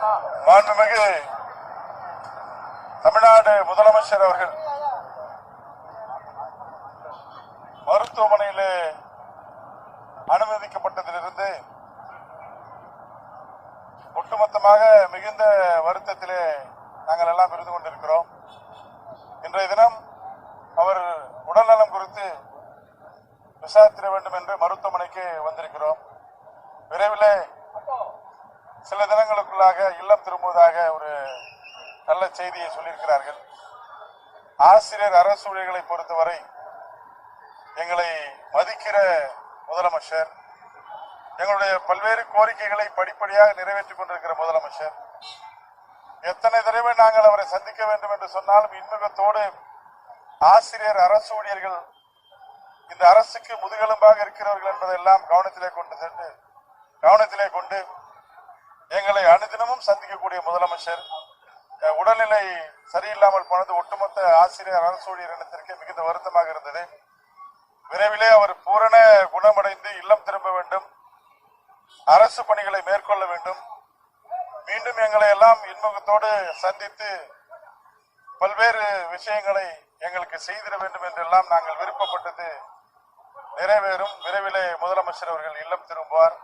மாண்புமிகு தமிழ்நாடு முதலமைச்சர் அவர்கள். மருத்துவமனையிலே அனுமதிக்கப்பட்டதிலிருந்து ஒட்டுமொத்தமாக மிகுந்த வருத்தத்திலே நாங்கள் எல்லாம் இருந்து கொண்டிருக்கிறோம். இன்றைய தினம் அவர் உடல்நலம் குறித்து விசாரித்திட வேண்டும் என்று மருத்துவமனைக்கு வந்திருக்கிறோம். விரைவிலே சில தினங்களுக்குள்ளாக இல்லம் திரும்புவதாக ஒரு நல்ல செய்தியை சொல்லியிருக்கிறார்கள். ஆசிரியர் அரசு ஊழியர்களை பொறுத்தவரை எங்களை மதிக்கிற முதலமைச்சர் எங்களுடைய பல்வேறு கோரிக்கைகளை படிப்படியாக நிறைவேற்றிக் கொண்டிருக்கிற முதலமைச்சர் எத்தனை தடவை நாங்கள் அவரை சந்திக்க வேண்டும் என்று சொன்னாலும் இன்முகத்தோடு ஆசிரியர் அரசு ஊழியர்கள் இந்த அரசுக்கு முதுகெலும்பாக இருக்கிறவர்கள் என்பதெல்லாம் கவனத்திலே கொண்டு சென்று கவனத்திலே கொண்டு எங்களை அனுதினமும் சந்திக்கக்கூடிய முதலமைச்சர். உடல்நிலை சரியில்லாமல் போனது ஒட்டுமொத்த ஆசிரியர் அரசு இனத்திற்கே இனத்திற்கு மிகுந்த வருத்தமாக இருந்தது. விரைவிலே அவர் பூரண குணமடைந்து இல்லம் திரும்ப வேண்டும். அரசு பணிகளை மேற்கொள்ள வேண்டும். மீண்டும் எங்களை எல்லாம் இன்முகத்தோடு சந்தித்து பல்வேறு விஷயங்களை எங்களுக்கு செய்திட வேண்டும் என்றெல்லாம் நாங்கள் விருப்பப்பட்டது. நிறைவேறும். விரைவிலே முதலமைச்சர் அவர்கள் இல்லம் திரும்புவார்.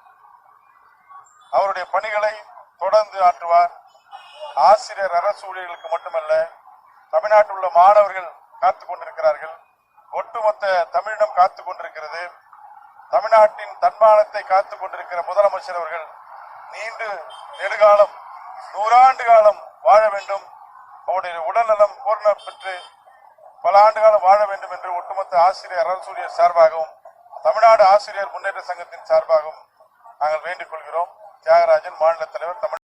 அவருடைய பணிகளை தொடர்ந்து ஆற்றுவார். ஆசிரியர் அரசு ஊழியர்களுக்கு மட்டுமல்ல தமிழ்நாட்டில் உள்ள மாணவர்கள் காத்து கொண்டிருக்கிறார்கள். ஒட்டுமொத்த தமிழிடம் காத்து கொண்டிருக்கிறது. தமிழ்நாட்டின் தன்மானத்தை காத்து கொண்டிருக்கிற முதலமைச்சர் அவர்கள் நீண்டு நெடுகாலம் நூறாண்டு காலம் வாழ வேண்டும். அவருடைய உடல்நலம் பூர்ணம் பெற்று பல ஆண்டு காலம் வாழ வேண்டும் என்று ஒட்டுமொத்த ஆசிரியர் அரசூழியர் சார்பாகவும் தமிழ்நாடு ஆசிரியர் முன்னேற்ற சங்கத்தின் சார்பாகவும் நாங்கள் வேண்டிக் கொள்கிறோம். தியாகராஜன் மாநில தலைவர் தமிழ்